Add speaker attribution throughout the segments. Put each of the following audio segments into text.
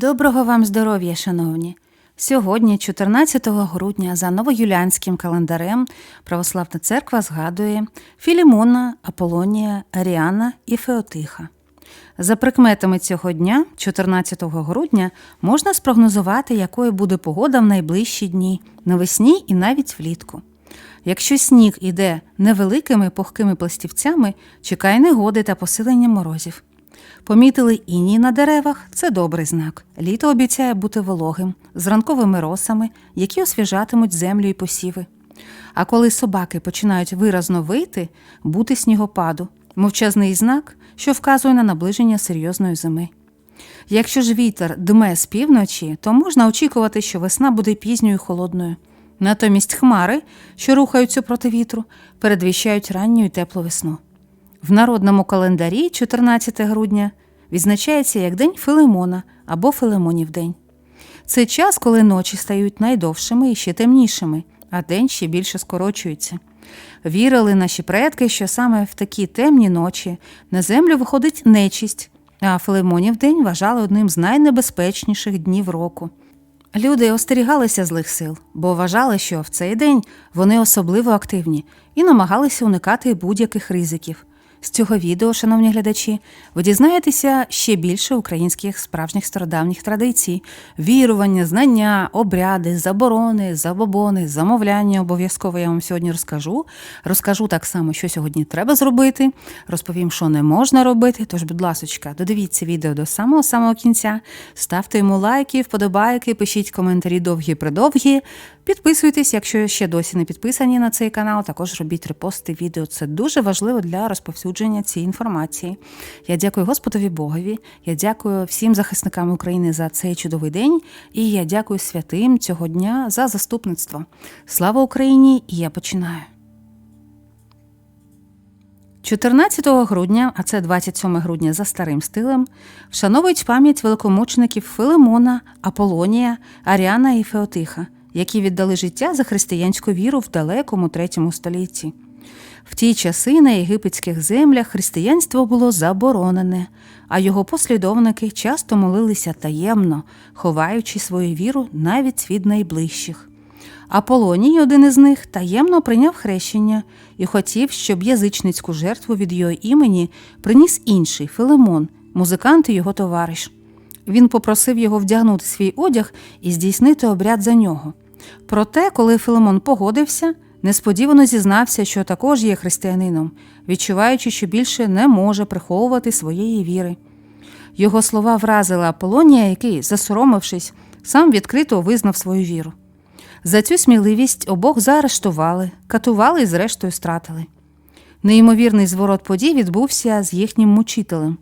Speaker 1: Доброго вам здоров'я, шановні! Сьогодні, 14 грудня, за новоюліанським календарем, Православна церква згадує Філімона, Аполонія, Аріана і Феотиха. За прикметами цього дня, 14 грудня, можна спрогнозувати, якою буде погода в найближчі дні, навесні і навіть влітку. Якщо сніг іде невеликими пухкими пластівцями, чекай негоди та посилення морозів. Помітили іній на деревах це добрий знак. Літо обіцяє бути вологим, з ранковими росами, які освіжатимуть землю і посіви. А коли собаки починають виразно вийти, бути снігопаду, мовчазний знак, що вказує на наближення серйозної зими. Якщо ж вітер дме з півночі, то можна очікувати, що весна буде пізньою і холодною. Натомість хмари, що рухаються проти вітру, передвіщають ранню і теплу весну. В народному календарі 14 грудня відзначається як День Филимона або Филимонів день. Це час, коли ночі стають найдовшими і ще темнішими, а день ще більше скорочується. Вірили наші предки, що саме в такі темні ночі на землю виходить нечисть, а Филимонів день вважали одним з найнебезпечніших днів року. Люди остерігалися злих сил, бо вважали, що в цей день вони особливо активні і намагалися уникати будь-яких ризиків. З цього відео, шановні глядачі, ви дізнаєтеся ще більше українських справжніх стародавніх традицій: вірування, знання, обряди, заборони, забобони, замовляння. Обов'язково я вам сьогодні розкажу. Розкажу так само, що сьогодні треба зробити. Розповім, що не можна робити. Тож, будь ласочка, додивіться відео до самого самого кінця. Ставте йому лайки, вподобайки, пишіть коментарі довгі придовгі. Підписуйтесь, якщо ще досі не підписані на цей канал. Також робіть репости відео. Це дуже важливо для розповсюдження цієї інформації. Я дякую Господові Богові. Я дякую всім захисникам України за цей чудовий день. І я дякую святим цього дня за заступництво. Слава Україні! І я починаю. 14 грудня, а це 27 грудня за старим стилем, вшановують пам'ять великомучеників Филимона, Аполонія, Аріана і Феотиха, які віддали життя за християнську віру в далекому третьому столітті. В ті часи на єгипетських землях християнство було заборонене, а його послідовники часто молилися таємно, ховаючи свою віру навіть від найближчих. Аполоній, один із них, таємно прийняв хрещення і хотів, щоб язичницьку жертву від його імені приніс інший Филимон, музикант і його товариш. Він попросив його вдягнути свій одяг і здійснити обряд за нього. Проте, коли Филимон погодився, несподівано зізнався, що також є християнином, відчуваючи, що більше не може приховувати своєї віри. Його слова вразили Аполонія, який, засоромившись, сам відкрито визнав свою віру. За цю сміливість обох заарештували, катували і, зрештою, стратили. Неймовірний зворот подій відбувся з їхнім мучителем,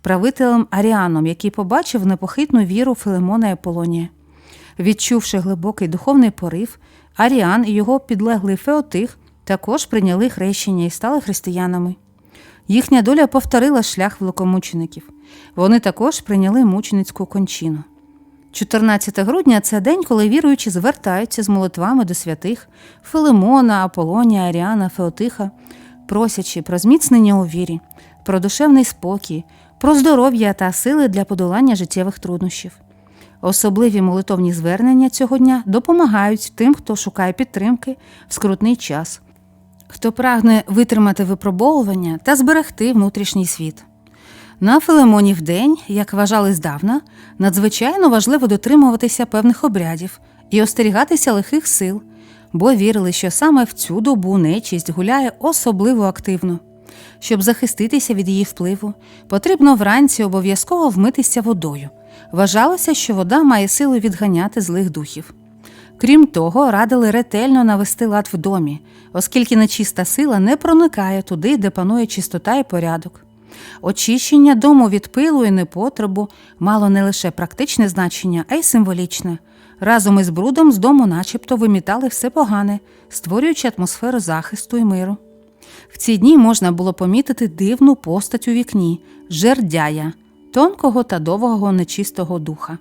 Speaker 1: правителем Аріаном, який побачив непохитну віру Филимона і Аполонія. Відчувши глибокий духовний порив, Аріан і його підлеглий Феотих також прийняли хрещення і стали християнами. Їхня доля повторила шлях великомучеників. Вони також прийняли мученицьку кончину. 14 грудня це день, коли віруючі звертаються з молитвами до святих Филимона, Аполонія, Аріана, Феотиха, просячи про зміцнення у вірі, про душевний спокій, про здоров'я та сили для подолання життєвих труднощів. Особливі молитовні звернення цього дня допомагають тим, хто шукає підтримки в скрутний час, хто прагне витримати випробовування та зберегти внутрішній світ. На Филимонів день, як вважали здавна, надзвичайно важливо дотримуватися певних обрядів і остерігатися лихих сил, бо вірили, що саме в цю добу нечість гуляє особливо активно. Щоб захиститися від її впливу, потрібно вранці обов'язково вмитися водою. Вважалося, що вода має силу відганяти злих духів. Крім того, радили ретельно навести лад в домі, оскільки нечиста сила не проникає туди, де панує чистота і порядок. Очищення дому від пилу і непотребу мало не лише практичне значення, а й символічне. Разом із брудом з дому начебто вимітали все погане, створюючи атмосферу захисту і миру. В ці дні можна було помітити дивну постать у вікні жердяя, тонкого та довгого нечистого духа.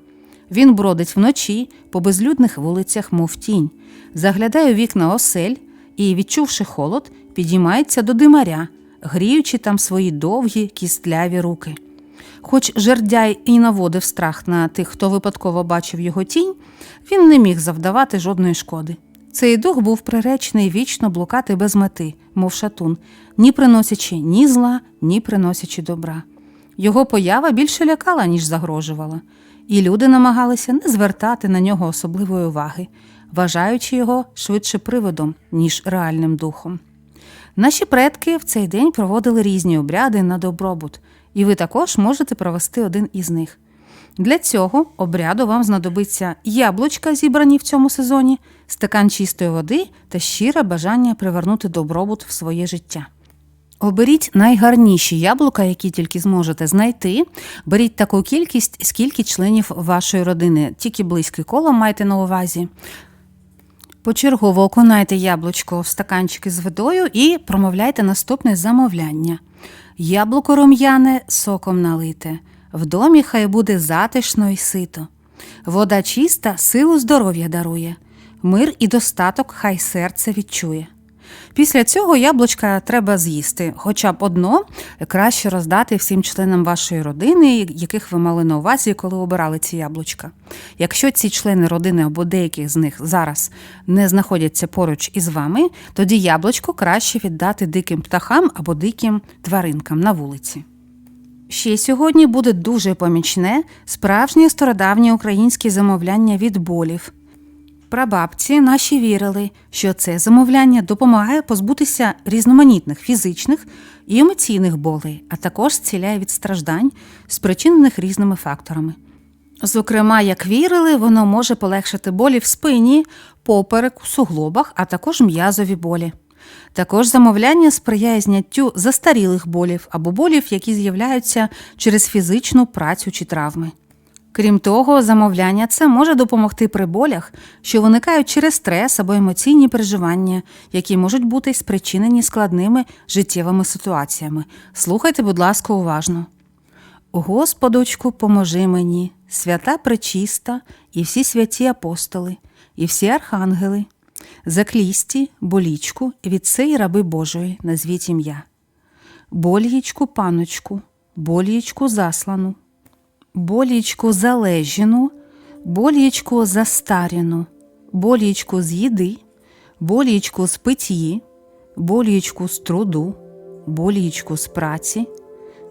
Speaker 1: Він бродить вночі по безлюдних вулицях, мов тінь, заглядає у вікна осель і, відчувши холод, підіймається до димаря, гріючи там свої довгі кістляві руки. Хоч жердяй і наводив страх на тих, хто випадково бачив його тінь, він не міг завдавати жодної шкоди. Цей дух був приречений вічно блукати без мети, мов шатун, ні приносячи ні зла, ні приносячи добра. Його поява більше лякала, ніж загрожувала, і люди намагалися не звертати на нього особливої уваги, вважаючи його швидше приводом, ніж реальним духом. Наші предки в цей день проводили різні обряди на добробут, і ви також можете провести один із них. Для цього обряду вам знадобиться яблучка, зібрані в цьому сезоні, стакан чистої води та щире бажання привернути добробут в своє життя. Оберіть найгарніші яблука, які тільки зможете знайти. Беріть таку кількість, скільки членів вашої родини, тільки близьке коло майте на увазі. Почергово окунайте яблучко в стаканчики з водою і промовляйте наступне замовляння. Яблуко рум'яне соком налите. В домі хай буде затишно і сито. Вода чиста силу здоров'я дарує. Мир і достаток хай серце відчує. Після цього яблучка треба з'їсти, хоча б одно краще роздати всім членам вашої родини, яких ви мали на увазі, коли обирали ці яблучка. Якщо ці члени родини або деяких з них зараз не знаходяться поруч із вами, тоді яблучко краще віддати диким птахам або диким тваринкам на вулиці. Ще сьогодні буде дуже помічне справжнє стародавнє українське замовляння від болів. Прабабці наші вірили, що це замовляння допомагає позбутися різноманітних фізичних і емоційних болей, а також зціляє від страждань, спричинених різними факторами. Зокрема, як вірили, воно може полегшити болі в спині, попереку, суглобах, а також м'язові болі. Також замовляння сприяє зняттю застарілих болів або болів, які з'являються через фізичну працю чи травми. Крім того, замовляння це може допомогти при болях, що виникають через стрес або емоційні переживання, які можуть бути спричинені складними життєвими ситуаціями. Слухайте, будь ласка, уважно. Господочку, поможи мені, свята пречиста, і всі святі апостоли, і всі архангели, заклісті, болічку від сей раби Божої, назвіть ім'я. Болієчку, паночку, болієчку заслану болічку залежіну, болічку застаріну, болічку з їди, болічку з питьї, болічку з труду, болічку з праці,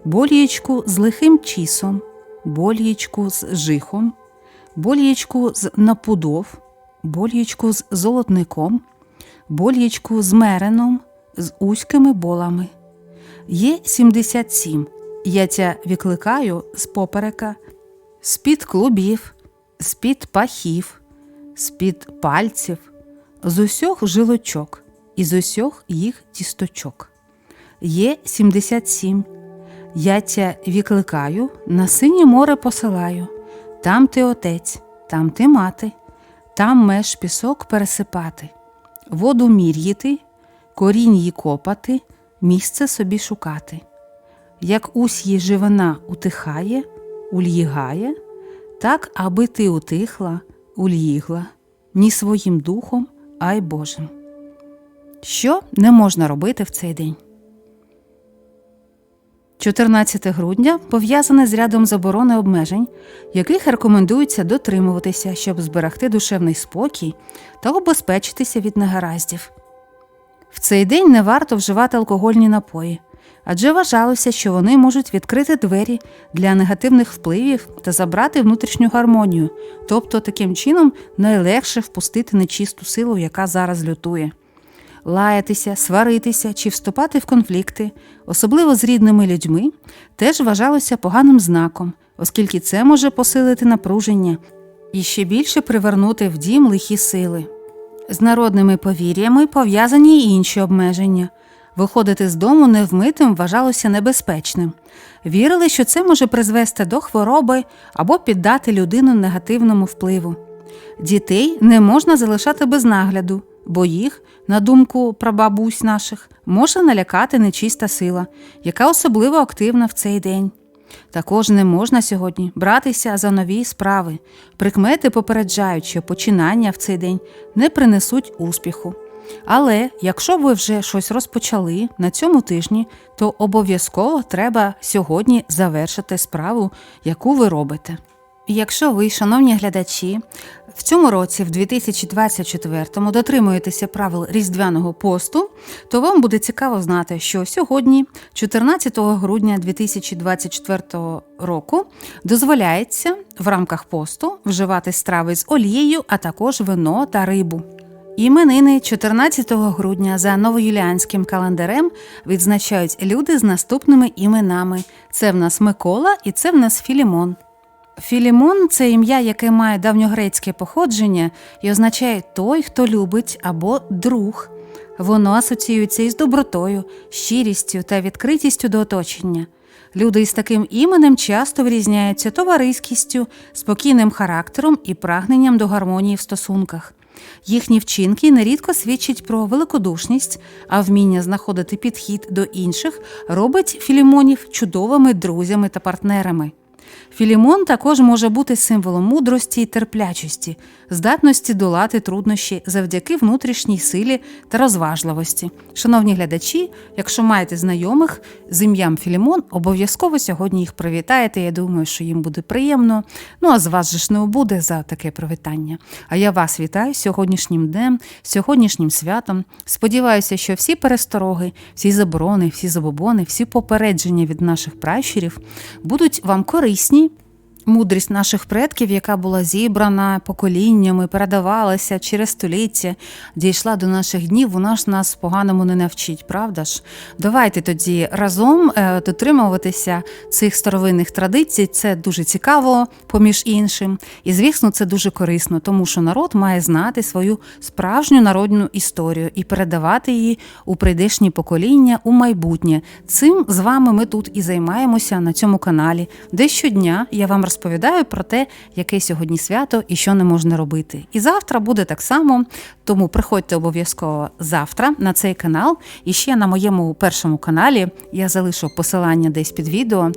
Speaker 1: болічку з лихим чісом, болічку з жихом, болічку з напудов, болічку з золотником, болічку з мереном, з узькими болами. Є 77 я тя викликаю з поперека, з-під клубів, з-під пахів, з-під пальців, з усьох жилочок і з усьох їх тісточок. Є 77. Я тя викликаю, на синє море посилаю. Там ти отець, там ти мати, там меж пісок пересипати, воду мір'їти, корінь її копати, місце собі шукати як усь її живина утихає, ульїгає, так, аби ти утихла, ульїгла, ні своїм духом, а й Божим. Що не можна робити в цей день? 14 грудня пов'язане з рядом заборон і обмежень, яких рекомендується дотримуватися, щоб зберегти душевний спокій та обезпечитися від негараздів. В цей день не варто вживати алкогольні напої, адже вважалося, що вони можуть відкрити двері для негативних впливів та забрати внутрішню гармонію, тобто таким чином найлегше впустити нечисту силу, яка зараз лютує. Лаятися, сваритися чи вступати в конфлікти, особливо з рідними людьми, теж вважалося поганим знаком, оскільки це може посилити напруження і ще більше привернути в дім лихі сили. З народними повір'ями пов'язані й інші обмеження. Виходити з дому невмитим вважалося небезпечним. Вірили, що це може призвести до хвороби або піддати людину негативному впливу. Дітей не можна залишати без нагляду, бо їх, на думку прабабусь наших, може налякати нечиста сила, яка особливо активна в цей день. Також не можна сьогодні братися за нові справи. Прикмети попереджають, що починання в цей день не принесуть успіху. Але якщо ви вже щось розпочали на цьому тижні, то обов'язково треба сьогодні завершити справу, яку ви робите. Якщо ви, шановні глядачі, в цьому році, в 2024-му, дотримуєтеся правил Різдвяного посту, то вам буде цікаво знати, що сьогодні, 14 грудня 2024 року, дозволяється в рамках посту вживати страви з олією, а також вино та рибу. Іменини 14 грудня за новоюліанським календарем відзначають люди з наступними іменами: це в нас Микола і це в нас Філімон. Філімон це ім'я, яке має давньогрецьке походження і означає той, хто любить або друг. Воно асоціюється із добротою, щирістю та відкритістю до оточення. Люди із таким іменем часто вирізняються товариськістю, спокійним характером і прагненням до гармонії в стосунках. Їхні вчинки нерідко свідчать про великодушність, а вміння знаходити підхід до інших робить філімонів чудовими друзями та партнерами. Філімон також може бути символом мудрості і терплячості, здатності долати труднощі завдяки внутрішній силі та розважливості. Шановні глядачі, якщо маєте знайомих з ім'ям Філімон, обов'язково сьогодні їх привітаєте. Я думаю, що їм буде приємно. Ну а з вас же ж не буде за таке привітання. А я вас вітаю сьогоднішнім днем, сьогоднішнім святом. Сподіваюся, що всі перестороги, всі заборони, всі забобони, всі попередження від наших пращурів будуть вам корисні присні. Мудрість наших предків, яка була зібрана поколіннями, передавалася через століття, дійшла до наших днів, вона ж нас поганому не навчить, правда ж? Давайте тоді разом е, дотримуватися цих старовинних традицій. Це дуже цікаво, поміж іншим. І, звісно, це дуже корисно, тому що народ має знати свою справжню народну історію і передавати її у прийдешні покоління у майбутнє. Цим з вами ми тут і займаємося на цьому каналі, де щодня я вам розповідаю про те, яке сьогодні свято і що не можна робити. І завтра буде так само, тому приходьте обов'язково завтра на цей канал. І ще на моєму першому каналі я залишу посилання десь під відео.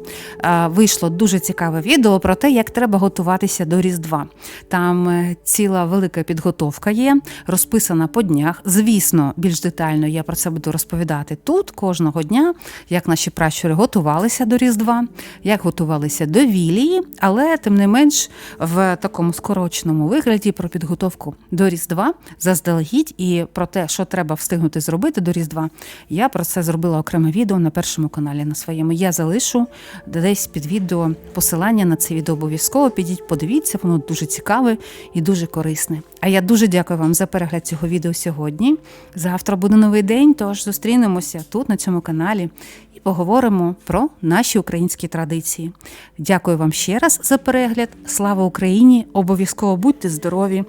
Speaker 1: Вийшло дуже цікаве відео про те, як треба готуватися до Різдва. Там е, ціла велика підготовка є, розписана по днях. Звісно, більш детально я про це буду розповідати тут кожного дня, як наші пращури готувалися до Різдва, як готувалися до Вілії, але тим не менш в такому скороченому вигляді про підготовку до Різдва заздалегідь і про те, що треба встигнути зробити до Різдва. Я про це зробила окреме відео на першому каналі на своєму. Я залишу десь під відео посилання на це відео обов'язково. Підіть, подивіться, воно дуже цікаве і дуже корисне. А я дуже дякую вам за перегляд цього відео сьогодні. Завтра буде новий день, тож зустрінемося тут, на цьому каналі, і поговоримо про наші українські традиції. Дякую вам ще раз за перегляд. Слава Україні! Обов'язково будьте здорові!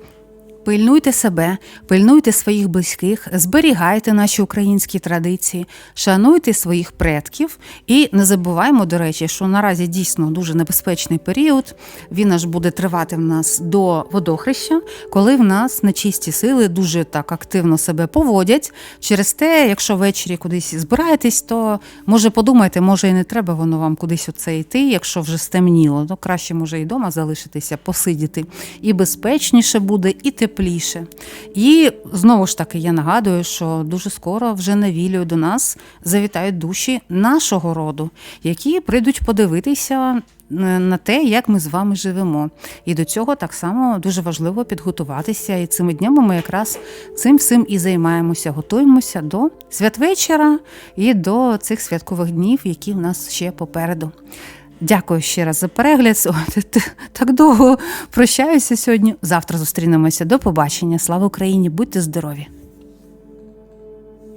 Speaker 1: Пильнуйте себе, пильнуйте своїх близьких, зберігайте наші українські традиції, шануйте своїх предків і не забуваймо, до речі, що наразі дійсно дуже небезпечний період. Він аж буде тривати в нас до водохреща, коли в нас нечисті сили дуже так активно себе поводять. Через те, якщо ввечері кудись збираєтесь, то може подумайте, може і не треба воно вам кудись оце йти, якщо вже стемніло, то краще може і вдома залишитися, посидіти. І безпечніше буде, і тепліше. І знову ж таки я нагадую, що дуже скоро вже на вілію до нас завітають душі нашого роду, які прийдуть подивитися е, на те, як ми з вами живемо. І до цього так само дуже важливо підготуватися. І цими днями ми якраз цим всім і займаємося, готуємося до святвечора і до цих святкових днів, які в нас ще попереду. Дякую ще раз за перегляд. Так довго прощаюся сьогодні. Завтра зустрінемося. До побачення. Слава Україні! Будьте здорові!